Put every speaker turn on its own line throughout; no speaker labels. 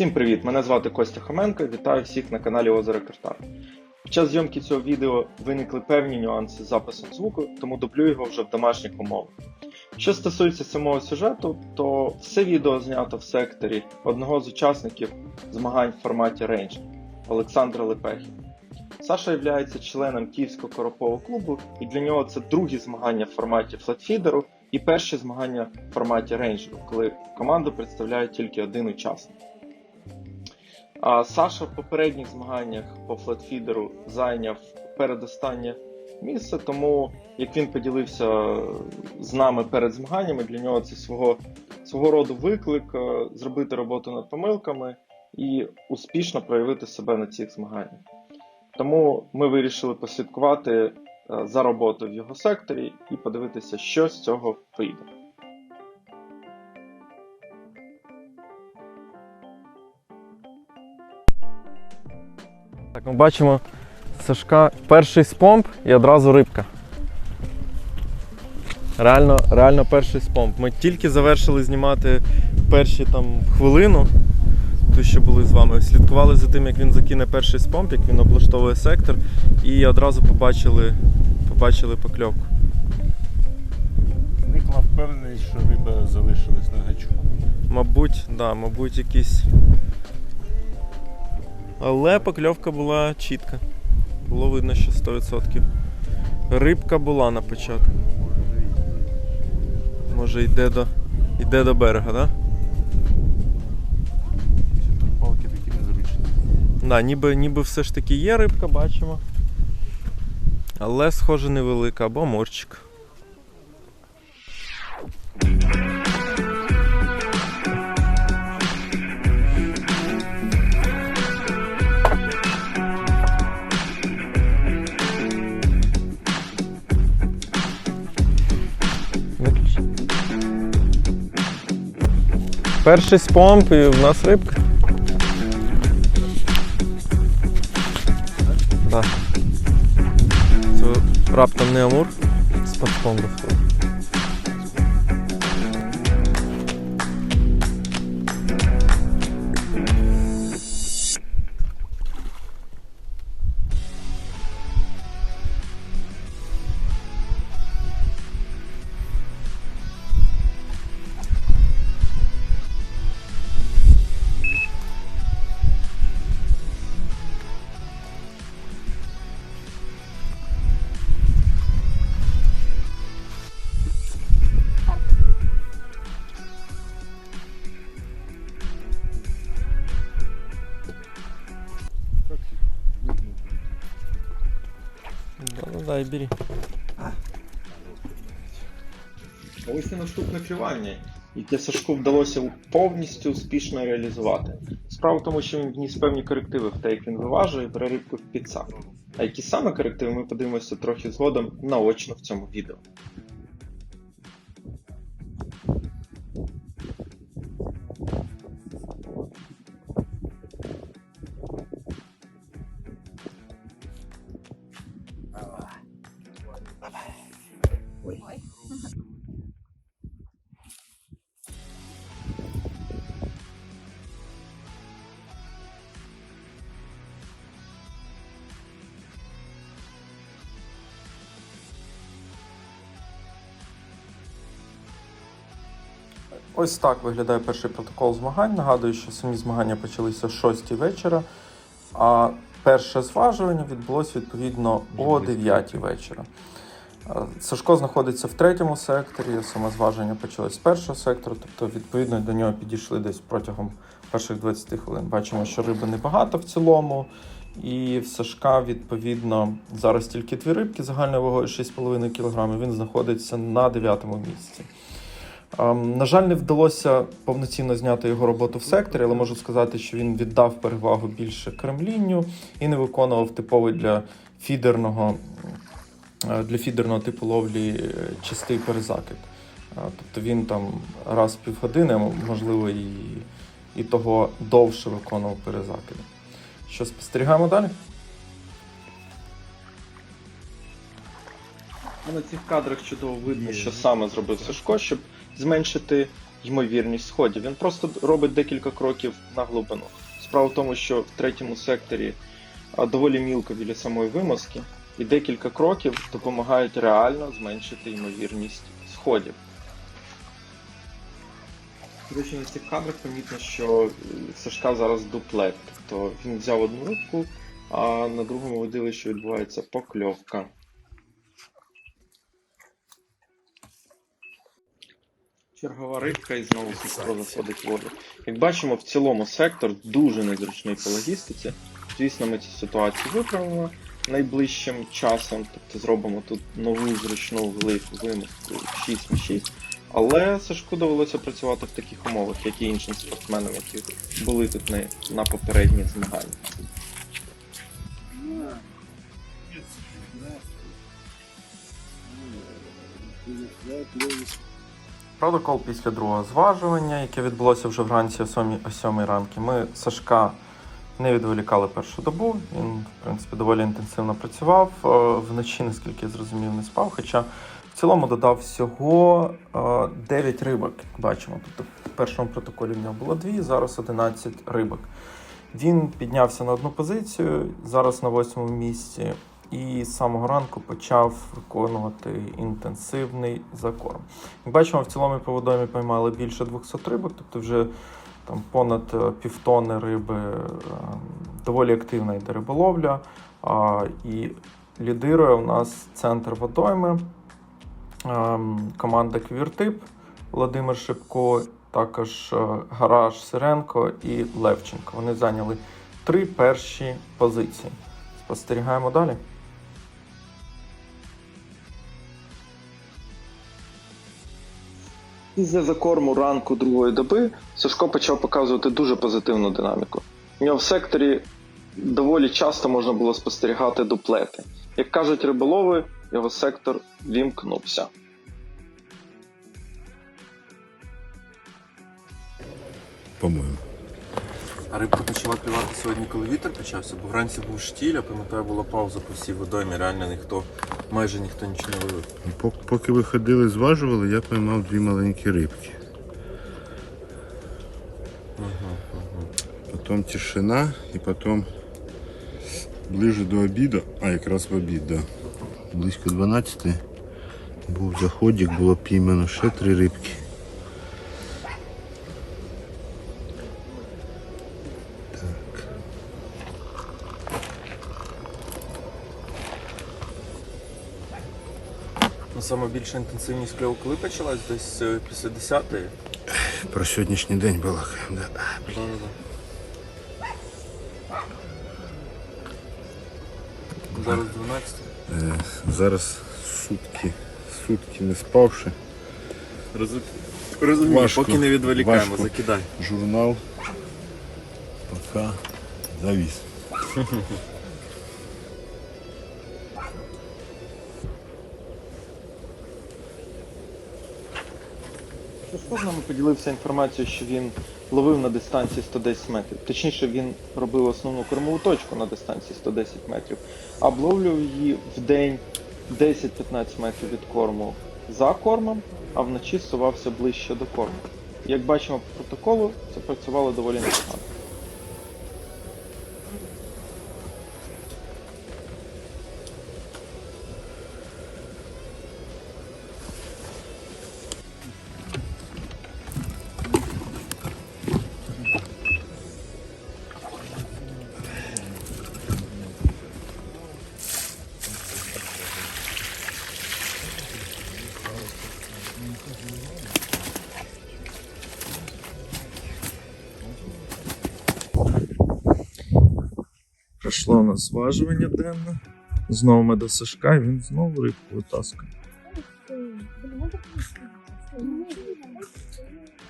Всім привіт! Мене звати Костя Хоменко. Вітаю всіх на каналі Озеро Картар. Під час зйомки цього відео виникли певні нюанси з записом звуку, тому дублю його вже в домашніх умовах. Що стосується самого сюжету, то все відео знято в секторі одного з учасників змагань в форматі Range Олександра Лепехи. Саша є членом Київського коропового клубу, і для нього це другі змагання в форматі флетфідеру і перші змагання в форматі рейнджеру, коли команду представляє тільки один учасник. А Саша в попередніх змаганнях по флетфідеру зайняв передостаннє місце, тому як він поділився з нами перед змаганнями, для нього це свого, свого роду виклик е, зробити роботу над помилками і успішно проявити себе на цих змаганнях. Тому ми вирішили послідкувати е, за роботою в його секторі і подивитися, що з цього вийде.
Так, ми бачимо Сашка перший спомп і одразу рибка. Реально, реально перший спомп. Ми тільки завершили знімати перші там хвилину, ту, що були з вами. Слідкували за тим, як він закине перший спомп, як він облаштовує сектор, і одразу побачили, побачили покльовку.
Зникла впевненість, що риба залишилась на гачку.
Мабуть, да, мабуть, якісь. Але покльовка була чітка. Було видно, що 100%. Рибка була на початку. Може йде до, йде до берега, да?
Палки такі незручні.
Да, ніби, ніби все ж таки є рибка, бачимо. Але, схоже, невелика, або морчик. Перший спомп і в нас рибка. Да. Це раптом не амур з подспомбу.
Так
Да, да, і бери.
І наступне клювання, яке Сашку вдалося повністю успішно реалізувати. Справа в тому, що він вніс певні корективи в те, як він виважує перерибку в підсак. А які саме корективи ми подивимося трохи згодом наочно в цьому відео.
Ось так виглядає перший протокол змагань. Нагадую, що самі змагання почалися о 6 вечора, а перше зважування відбулося відповідно о 9 вечора. Е, Сашко знаходиться в третьому секторі, саме зваження почалось з першого сектору, тобто, відповідно, до нього підійшли десь протягом перших 20 хвилин. Бачимо, що риби небагато в цілому. І в Сашка, відповідно, зараз тільки дві рибки загальною вагою 6,5 кг. Він знаходиться на 9 місці. Ем, На жаль, не вдалося повноцінно зняти його роботу в секторі, але можу сказати, що він віддав перевагу більше кремлінню і не виконував типовий для фідерного, е, для фідерного типу ловлі е, чистий перезакид. Е, Тобто він там раз в півгодини, можливо, і, і того довше виконував перезакиди. Що спостерігаємо далі?
На цих кадрах чудово видно, що саме зробив Сашко, щоб зменшити ймовірність сходів. Він просто робить декілька кроків на глибину. Справа в тому, що в третьому секторі доволі мілко біля самої вимазки, і декілька кроків допомагають реально зменшити ймовірність сходів. Речі, на цих кадрах помітно, що е, Сашка зараз дуплет. Тобто він взяв одну рибку, а на другому видили, що відбувається покльовка. Чергова рибка і знову сестро заходить воду. Як бачимо, в цілому сектор дуже незручний по логістиці. Звісно, ми цю ситуацію виправимо найближчим часом, тобто зробимо тут нову зручну глиб вимостку 6 на 6. Але Сашку довелося працювати в таких умовах, як і іншим спортсменам, які були тут на, на попередніх змаганнях.
Протокол після другого зважування, яке відбулося вже вранці о 7, о 7 ранки. Ми Сашка не відволікали першу добу. Він, в принципі, доволі інтенсивно працював. Е, Вночі, наскільки я зрозумів, не спав. Хоча в цілому додав всього е, 9 рибок. як Бачимо. Тобто в першому протоколі в нього було 2, зараз 11 рибок. Він піднявся на одну позицію, зараз на восьмому місці, і з самого ранку почав виконувати інтенсивний закорм. Як бачимо, в цілому по водоймі поймали більше 200 рибок, тобто вже там понад е, півтони риби. е, Доволі активна йде риболовля. І лідирує у нас центр водойми, ем, команда Квіртип, Володимир Шипко, також е, Гараж Сиренко і Левченко. Вони зайняли три перші позиції. Спостерігаємо далі.
Після закорму ранку другої доби Сашко почав показувати дуже позитивну динаміку. У нього в секторі доволі часто можна було спостерігати дуплети. Як кажуть риболови, його сектор вімкнувся.
По-моєму.
А рибка почала клювати сьогодні, коли вітер почався, бо вранці був штіль, а пам'ятаю, була пауза по всій водоймі, реально ніхто, майже ніхто нічого не ловив.
Пок- Поки ви ходили, зважували, я поймав дві маленькі рибки. Потім тишина і потім ближе до обіду, а якраз в обід, да. Близько 12 був заходик, було піймано ще три рибки.
Ну, саме більша інтенсивність кльову коли почалась десь е, після 10-ї.
Про сьогоднішній день балакаємо, да.
Зараз 12.
Е, зараз сутки, сутки не спавши.
Розумію,
Важко,
поки не відволікаємо,
важко.
закидай.
Журнал поки завіс.
поділився інформацією, що він ловив на дистанції 110 метрів. Точніше, він робив основну кормову точку на дистанції 110 метрів, обловлював її в день 10-15 метрів від корму за кормом, а вночі сувався ближче до корму. Як бачимо по протоколу, це працювало доволі непогано.
Пройшло у нас зважування денне. Знову ми до Сашка, і він знову рибку витаскує.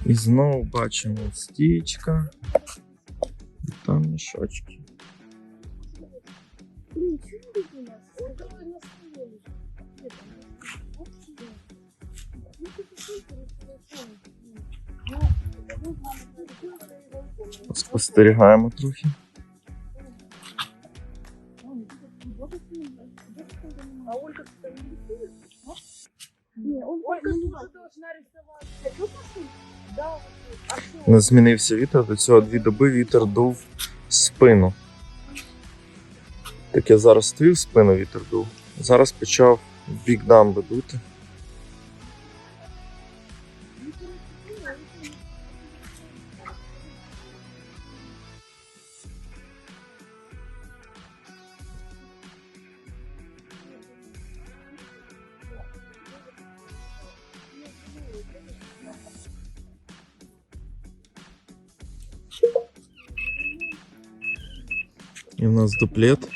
І знову бачимо стічка. Там мішочки. Спостерігаємо трохи.
Не
змінився вітер, до цього дві доби вітер дув в спину. Так я зараз стою в спину вітер дув. Зараз почав бік дамби дути. І в нас дуплет.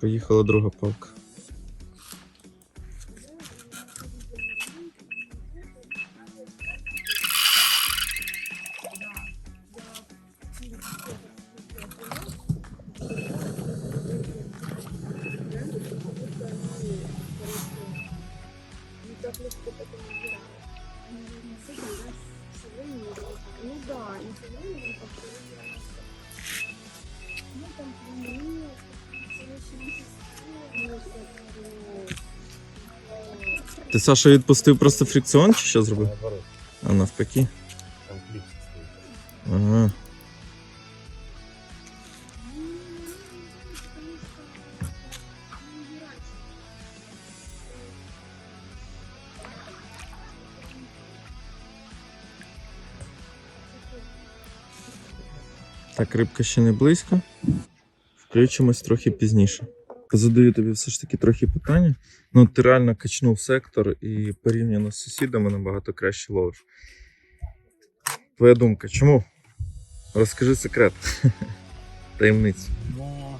Поїхала друга палка. Саша відпустив просто фрикціон чи що зробив?
Наоборот,
А навпаки.
стоит.
Ага. Так, рибка ще не близько. Включимось трохи пізніше. Задаю тобі все ж таки трохи питання. Ну, ти реально качнув сектор і порівняно з сусідами набагато краще ловиш. Твоя думка, чому? Розкажи секрет. Таємницю.
Ну,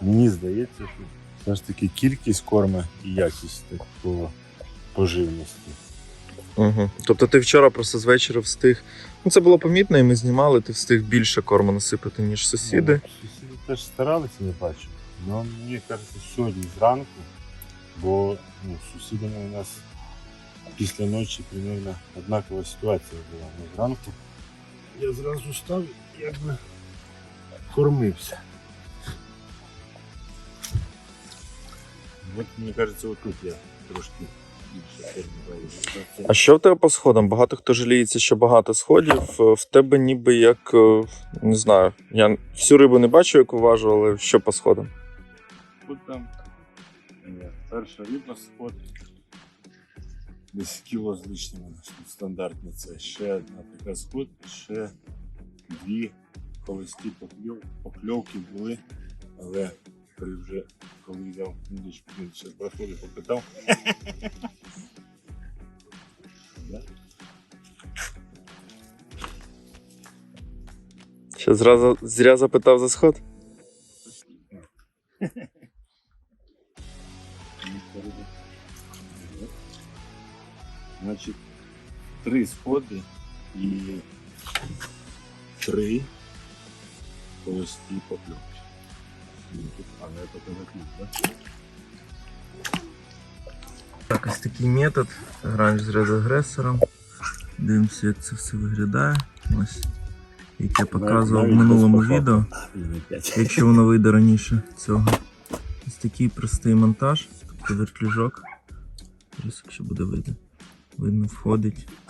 мені здається, що все ж таки кількість корма і якість так, по, по.
Угу. Тобто ти вчора просто з вечора встиг. Ну, це було помітно, і ми знімали, ти встиг більше корму насипати, ніж сусіди.
Ну, сусіди теж старалися, не бачу. Ну, мені кажеться, сьогодні зранку, бо ну, з сусідами у нас після ночі примерно однакова ситуація була. Ну, зранку я зразу став і якби кормився. От мені кажеться, отут я трошки.
А що в тебе по сходам? Багато хто жаліється, що багато сходів. В тебе ніби як е, не знаю. Я всю рибу не бачу, яку важу, але що по сходам?
Тут там е, перша риба сход. Десь кіло з лишнім стандартно це. Ще одна така сход, ще дві покльов, покльовки були, але при вже коли взяв він ще проходив, попитав.
Ще зразу зря запитав за сход?
Три сходи і три холості покльовки. Ну, А, ну это показатель, да?
Так, ось такий метод. Граєш з резагресором. Дивимося, як це все виглядає. Ось. Як я показував в минулому відео. Якщо воно вийде раніше цього. Ось такий простий монтаж, тобто вертлюжок. Зараз, якщо буде видно, видно, входить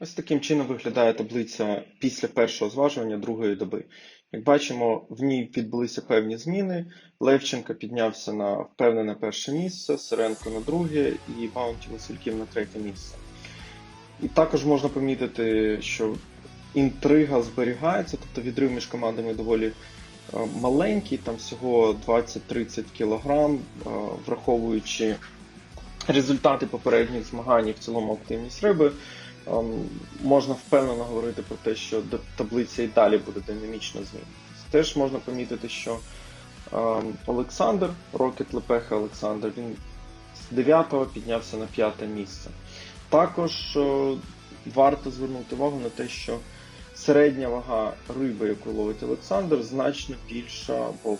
Ось таким чином виглядає таблиця після першого зважування другої доби.
Як бачимо, в ній відбулися певні зміни. Левченка піднявся на впевнене перше місце, Сиренко на друге і Баунті Васильків на третє місце. І також можна помітити, що інтрига зберігається, тобто відрив між командами доволі маленький, там всього 20-30 кг, е, враховуючи результати попередніх змагань і в цілому активність риби. ем, Можна впевнено говорити про те, що таблиця і далі буде динамічно змінюватися. Теж можна помітити, що ем, Олександр, Рокет Лепеха Олександр, він з 9-го піднявся на 5 місце. Також е, варто звернути увагу на те, що середня вага риби, яку ловить Олександр, значно більша, або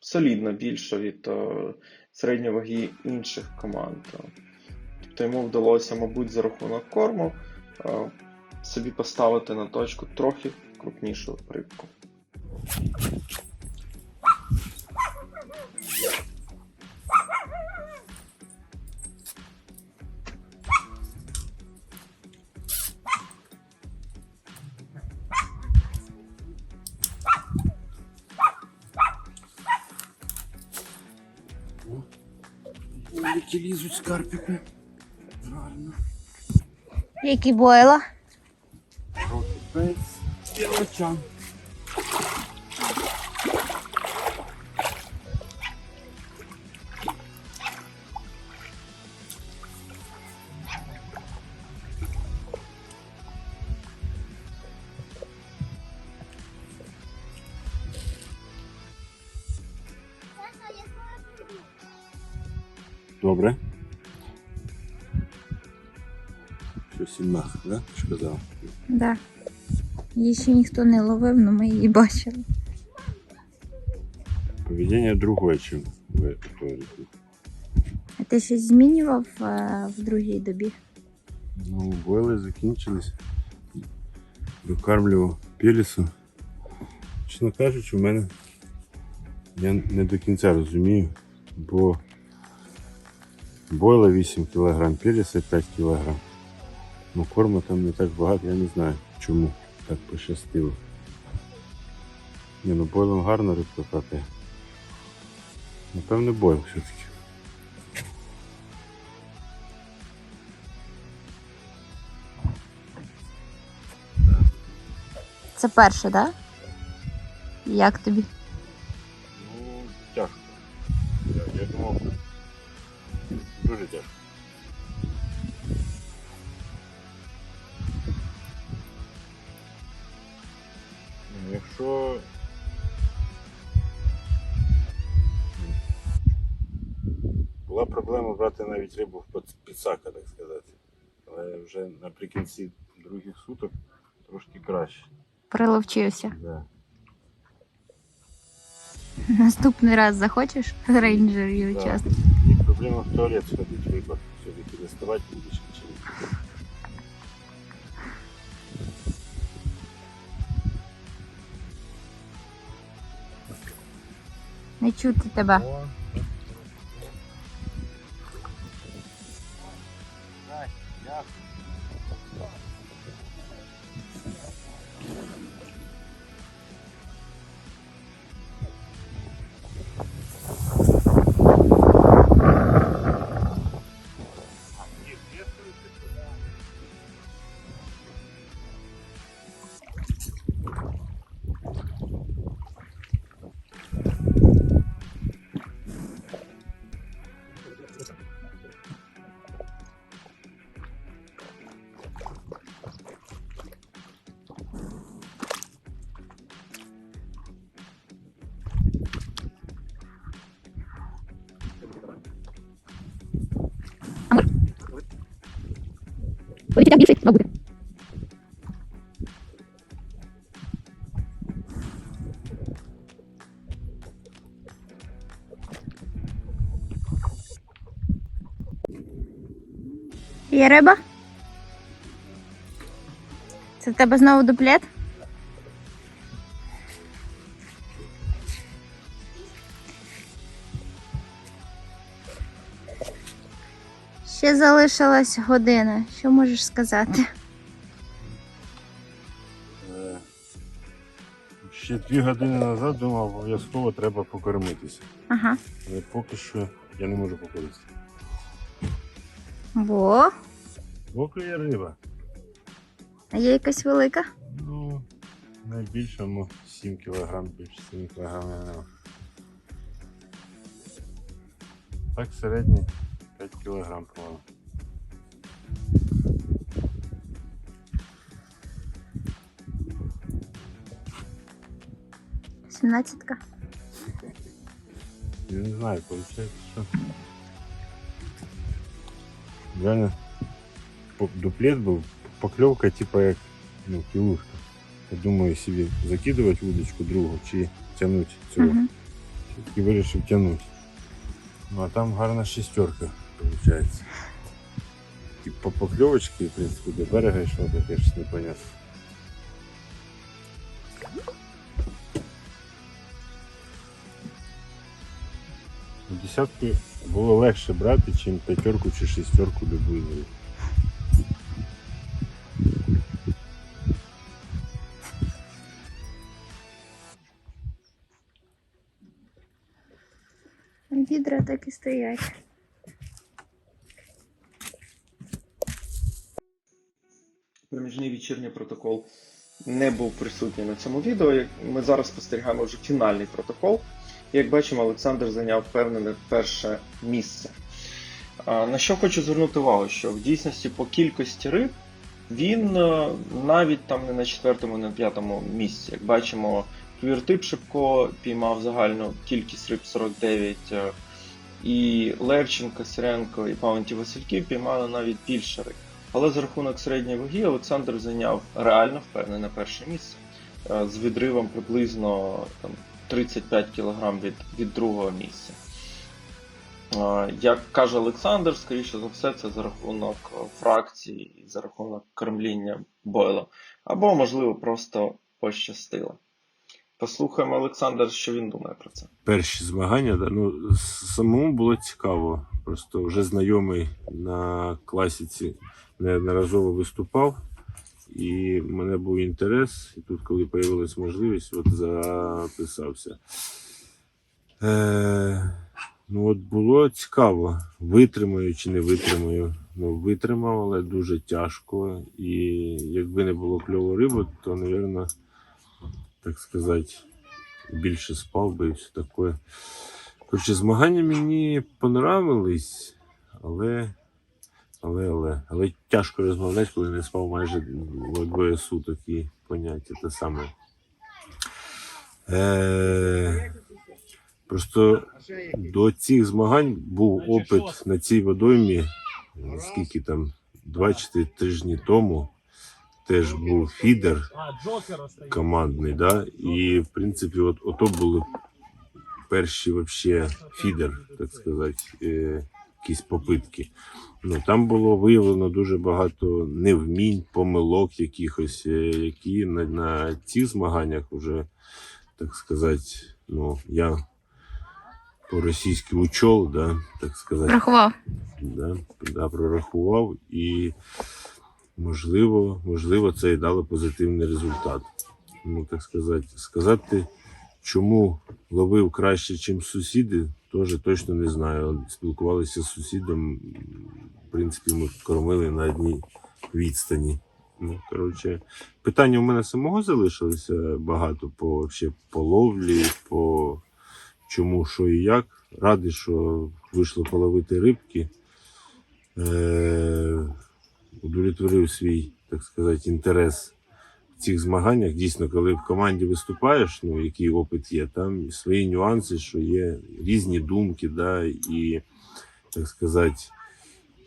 солідно більша від е, середньої ваги інших команд. Тобто йому вдалося, мабуть, за рахунок корму е, собі поставити на точку трохи крупнішу рибку.
Які лізуть з карпіку. Гарно.
Які бойла?
Рокетбейс. Білочан. Добре. Що сімнах, да? Що казав?
Да. Її ще ніхто не ловив, але ми її бачили.
Поведение другое, чем в той реке.
А ти щось змінював е, в другій добі?
Ну, бойли закінчились. Докармлював пелісу. Чесно кажучи, у мене я не до кінця розумію, бо бойла 8 кг, пеліса 5 кг. Ну, корму там не так багато, я не знаю, чому так пощастило. Ні, ну бойлом гарно рибка катає. Напевне, бойл все-таки.
Це перше, так? Да? Як тобі?
Дуже тяжко. Якщо. Була проблема брати навіть рибу в під- підсака, так сказати. Але вже наприкінці других суток трошки краще.
Приловчився.
Да.
Наступний раз захочеш рейнджер і
Да.
участвувати?
І проблема в туалет сходить вибор. Все-таки доставати будеш чи ні.
Не чути тебе. Є риба? Це в тебе знову дуплет? Ще залишилась година. Що можеш сказати?
Е, ще дві години назад думав, обов'язково треба покормитися.
Ага.
Але поки що я не можу покоритися.
Во.
Поки є риба.
А є якась велика?
Ну, найбільшому 7 кг, більше 7 кг нема. Так, середній 5 кг, по-моєму.
Сімнадцятка.
Я не знаю, виходить, що. Реально дуплет був, покльовка, типа як ну, кілушка. Я думаю, собі закидувати вудочку другу чи тягнути цього.
Угу.
І вирішив тягнути. Ну а там гарна шестерка, виходить. І по покльовочці, в принципі, до берега йшло, таке щось непонятно. Десятку було легше брати, ніж п'ятерку чи шестерку любую.
Відра так і стоять.
Проміжний вечірній протокол не був присутній на цьому відео. Ми зараз спостерігаємо вже фінальний протокол. Як бачимо, Олександр зайняв впевнене перше місце. На що хочу звернути увагу, що в дійсності по кількості риб він е, навіть там не на четвертому, не на п'ятому місці. Як бачимо, Квіртип Шипко піймав загальну кількість риб 49, е, і Левченко, Сиренко і Паунті Васильків піймали навіть більше риб. Але за рахунок середньої ваги Олександр зайняв реально впевнене перше місце е, з відривом приблизно там, 35 кг від, від другого місця. Е, Як каже Олександр, скоріше за все, це за рахунок фракції за рахунок кормління бойлом. Або, можливо, просто пощастило. Послухаємо Олександр, що він думає про це.
перші змагання, ну, самому було цікаво. Просто вже знайомий на класіці неодноразово виступав, і в мене був інтерес. І тут, коли з'явилася можливість, от записався. Е, ну, от було цікаво, витримаю чи не витримаю. Ну, витримав, але дуже тяжко. І якби не було кльової риби, то, мабуть, так сказати, більше спав би і все таке. Коротше, змагання мені понравились, але. Але, але, але тяжко розмовляти, коли не спав майже двоє суток і поняття те саме. Е, просто до цих змагань був опит на цій водоймі, скільки там, 2-4 тижні тому. Теж був фідер командний, да? і в принципі, от, ото були перші вообще фідер, так сказати, е, якісь попитки. Ну, там було виявлено дуже багато невмінь, помилок якихось, е, які на, на цих змаганнях вже, так сказати, ну, я по-російськи учол, да, так сказати,
Рахував.
да, да, прорахував і можливо, можливо, це і дало позитивний результат. Ну, так сказати, сказати, чому ловив краще, ніж сусіди, теж точно не знаю. Спілкувалися з сусідом. В принципі, ми кормили на одній відстані. Ну, коротше, питання у мене самого залишилося багато по, вообще, по ловлі, по чому, що і як. Радий, що вийшло половити рибки. Е- удовлетворив свій, так сказати, інтерес в цих змаганнях. Дійсно, коли в команді виступаєш, ну який опит є, там свої нюанси, що є різні думки, да, і, так сказати,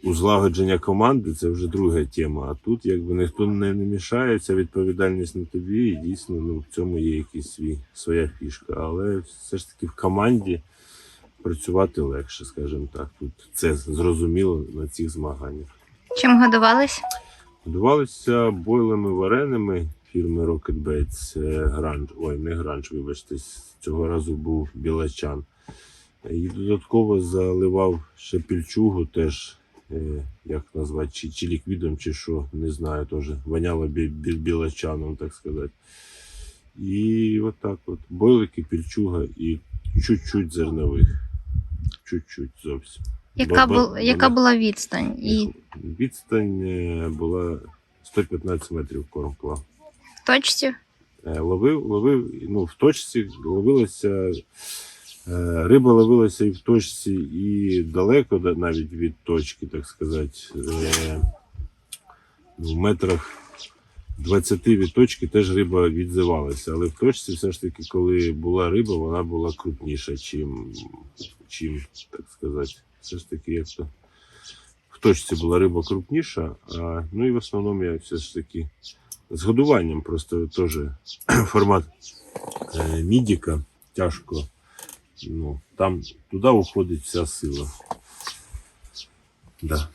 узлагодження команди це вже друга тема. А тут якби ніхто не, не мішає, ця відповідальність на тобі, і дійсно ну, в цьому є якийсь свій, своя фішка. Але все ж таки в команді працювати легше, скажімо так. Тут це зрозуміло на цих змаганнях.
Чим годувались?
Годувалися бойлами вареними фірми Rocket Bait. Це гранж. Ой, не гранж, вибачте, цього разу був білачан. І додатково заливав ще пільчугу теж, е, як назвати, чи, чи ліквідом, чи що, не знаю, теж воняло бі, бі, білачаном, так сказати. І отак от. Бойлики, пільчуга і чуть-чуть зернових. Чуть-чуть зовсім.
Яка,
Бо-
бу... яка була відстань? І
Відстань е, була 115 метрів корм клав.
в точці?
Е, Ловив, ловив, ну, в точці ловилося. е, Риба ловилася і в точці, і далеко навіть від точки, так сказати. Е, В метрах 20 від точки теж риба відзивалася. Але в точці все ж таки, коли була риба, вона була крупніша, чим, чим так сказати. Все ж таки, як то в точці була риба крупніша, а, ну і в основному я все ж таки з годуванням просто теж формат е, мідіка тяжко. Ну, там туди уходить вся сила. Да.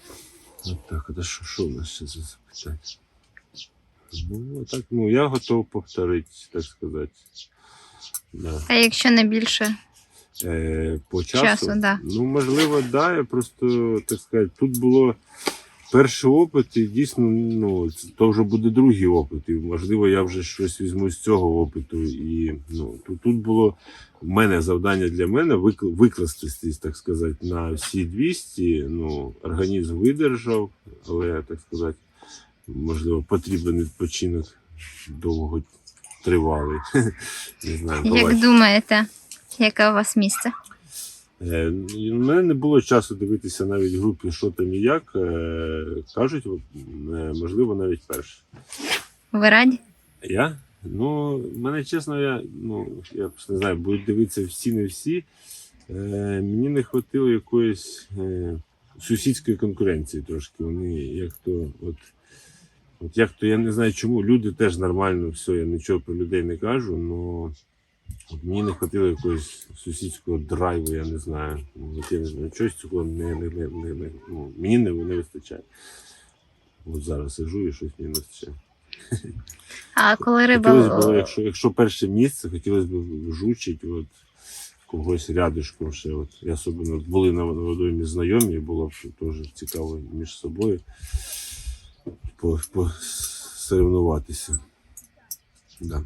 От так, а що, що у нас ще за запитання? Ну, так, ну, я готов повторити, так сказати. Да.
А якщо не більше?
Е, по часу.
Часу, да.
Ну, можливо, да. Я просто, так сказати, тут було перший опит, і дійсно, ну, то вже буде другий опит. І, можливо, я вже щось візьму з цього опиту. І ну, тут, тут було в мене завдання для мене вик- викластись, так сказати, на всі 200. Ну, організм видержав, але, так сказати, можливо, потрібен відпочинок довго тривалий. Не знаю,
Як
побачимо.
думаєте, яке у вас місце?
Е, У мене не було часу дивитися навіть в групі, що там і як. Е, Кажуть, е, можливо, навіть перше.
Ви раді?
Я? Ну, мене чесно, я, ну, я просто не знаю, будуть дивитися всі, не всі. Е, мені не хватило якоїсь е, сусідської конкуренції трошки. Вони як то, от, от як то, я не знаю чому. Люди теж нормально, все, я нічого про людей не кажу, але мені не хватило якогось сусідського драйву, я не знаю. Чогось цього не, не, не, не, не, ну, мені не, не вистачає. От зараз сижу і щось мені не вистачає.
А коли риба.
Хотілося б, якщо, якщо перше місце, хотілося б вжучити от, когось рядишком ще. От, і особливо були на водоймі знайомі, було б теж цікаво між собою по, по. Да,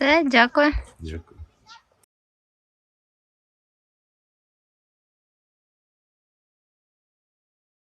Все, дякую.
дякую.